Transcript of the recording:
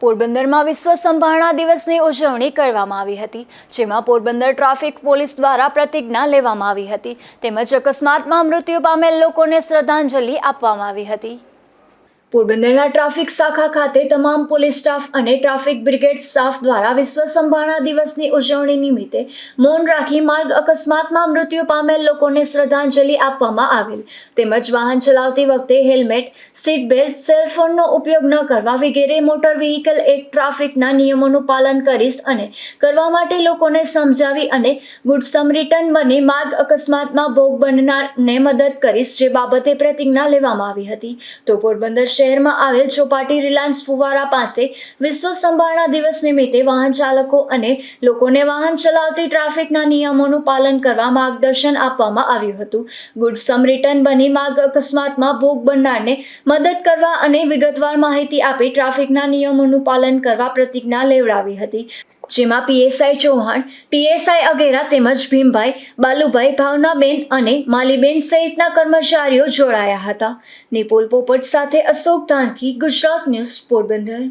પોરબંદરમાં વિશ્વ સંભાળના દિવસની ઉજવણી કરવામાં આવી હતી, જેમાં પોરબંદર ટ્રાફિક પોલીસ દ્વારા પ્રતિજ્ઞા લેવામાં આવી હતી. તેમજ અકસ્માતમાં મૃત્યુ પામેલ લોકોને શ્રદ્ધાંજલિ આપવામાં આવી હતી. પોરબંદરના ટ્રાફિક શાખા ખાતે તમામ પોલીસ સ્ટાફ અને ટ્રાફિક બ્રિગેડ સ્ટાફ દ્વારા વિશ્વ સંભાળા દિવસની ઉજવણી નિમિત્તે મૌન રાખી માર્ગ અકસ્માતમાં મૃત્યુ પામેલ લોકોને શ્રદ્ધાંજલિ આપવામાં આવેલ. તેમજ વાહન ચલાવતી વખતે હેલ્મેટ, સીટ બેલ્ટ સેલફોનનો ઉપયોગ ન કરવા વગેરે મોટર વ્હીકલ એક્ટ ટ્રાફિકના નિયમોનું પાલન કરીશ અને કરવા માટે લોકોને સમજાવી અને ગુડ સમ રિટર્ન બની માર્ગ અકસ્માતમાં ભોગ બનનારને મદદ કરીશ જે બાબતે પ્રતિજ્ઞા લેવામાં આવી હતી. તો પોરબંદર શહેરમાં આવેલ ચોપાટી રિલાયન્સ ફુવારા પાસે વિશ્વ સંભાળના દિવસ નિમિત્તે વાહન ચાલકો અને લોકોને વાહન ચલાવતી ટ્રાફિકના નિયમોનું પાલન કરવા માર્ગદર્શન આપવામાં આવ્યું હતું. ગુડ સમ રિટર્ન બની માર્ગ અકસ્માતમાં ભોગ બનનારને મદદ કરવા અને વિગતવાર માહિતી આપી ટ્રાફિકના નિયમોનું પાલન કરવા પ્રતિજ્ઞા લેવડાવી હતી. જેમાં પીએસઆઈ ચૌહાણ, પીએસઆઈ અગેરા તેમજ ભીમભાઈ, બાલુભાઈ ભાવનાબેન અને માલીબેન સહિતના કર્મચારીઓ જોડાયા હતા. નિપુલ પોપટ સાથે અશોક ધાનકી ગુજરાત ન્યૂઝ પોરબંદર.